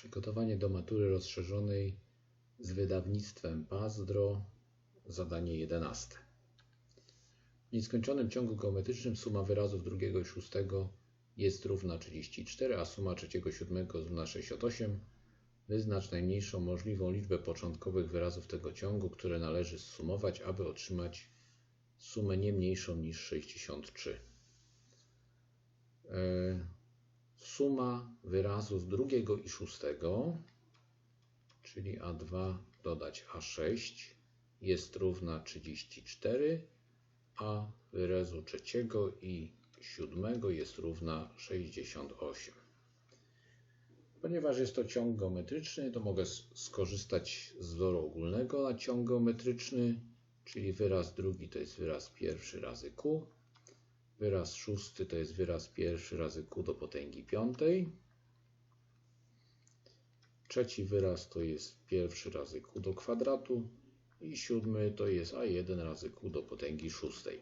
Przygotowanie do matury rozszerzonej z wydawnictwem Pazdro, zadanie 11. W nieskończonym ciągu geometrycznym suma wyrazów drugiego i szóstego jest równa 34, a suma trzeciego i siódmego jest równa 68. Wyznacz najmniejszą możliwą liczbę początkowych wyrazów tego ciągu, które należy zsumować, aby otrzymać sumę nie mniejszą niż 63. E, Suma wyrazów drugiego i szóstego, czyli A2 dodać A6 jest równa 34, a wyrazu trzeciego i siódmego jest równa 68. Ponieważ jest to ciąg geometryczny, to mogę skorzystać z wzoru ogólnego na ciąg geometryczny, czyli wyraz drugi to jest wyraz pierwszy razy q. Wyraz szósty to jest wyraz pierwszy razy q do potęgi piątej. Trzeci wyraz to jest pierwszy razy q do kwadratu i siódmy to jest a1 razy q do potęgi szóstej.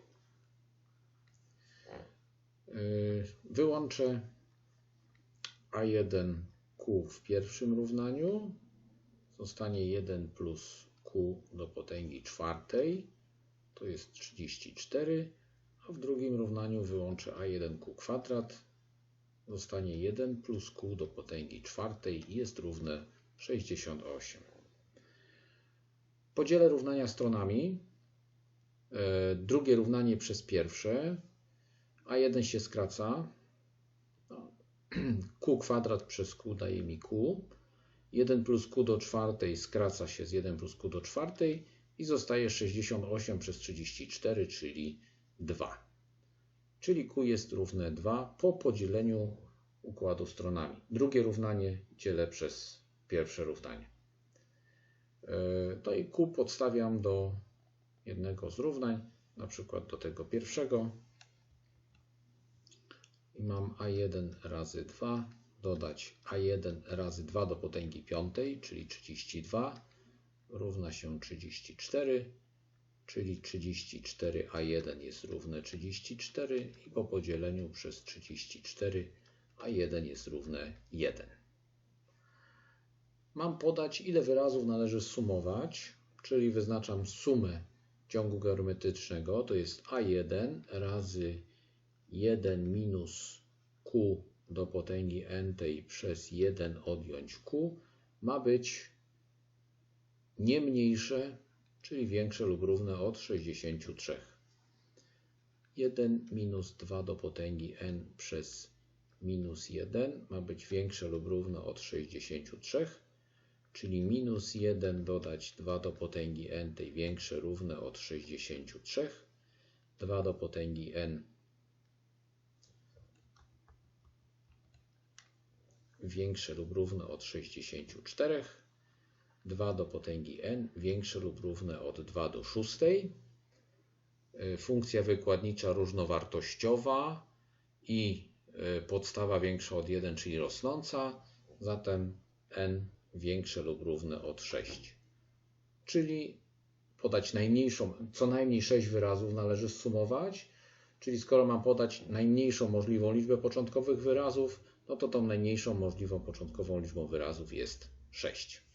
Yy, wyłączę a1 q w pierwszym równaniu. Zostanie 1 plus q do potęgi czwartej. To jest 34. A w drugim równaniu wyłączę a1q kwadrat. Zostanie 1 plus q do potęgi czwartej i jest równe 68. Podzielę równania stronami. E, drugie równanie przez pierwsze. A1 się skraca. No, q kwadrat przez q daje mi q. 1 plus q do czwartej skraca się z 1 plus q do czwartej i zostaje 68 przez 34, czyli 2. Czyli Q jest równe 2 po podzieleniu układu stronami. Drugie równanie dzielę przez pierwsze równanie. To i Q podstawiam do jednego z równań, na przykład do tego pierwszego. I mam A1 razy 2 dodać A1 razy 2 do potęgi piątej, czyli 32 równa się 34 czyli 34a1 jest równe 34 i po podzieleniu przez 34 a1 jest równe 1. Mam podać, ile wyrazów należy sumować, czyli wyznaczam sumę ciągu geometrycznego, to jest a1 razy 1 minus q do potęgi n tej przez 1 odjąć q, ma być nie mniejsze czyli większe lub równe od 63. 1 minus 2 do potęgi n przez minus 1 ma być większe lub równe od 63, czyli minus 1 dodać 2 do potęgi n tej większe równe od 63, 2 do potęgi n większe lub równe od 64, 2 do potęgi n większe lub równe od 2 do 6. E, funkcja wykładnicza różnowartościowa i e, podstawa większa od 1, czyli rosnąca, zatem n większe lub równe od 6. Czyli podać najmniejszą, co najmniej 6 wyrazów należy zsumować, czyli skoro mam podać najmniejszą możliwą liczbę początkowych wyrazów, no to tą najmniejszą możliwą początkową liczbą wyrazów jest 6.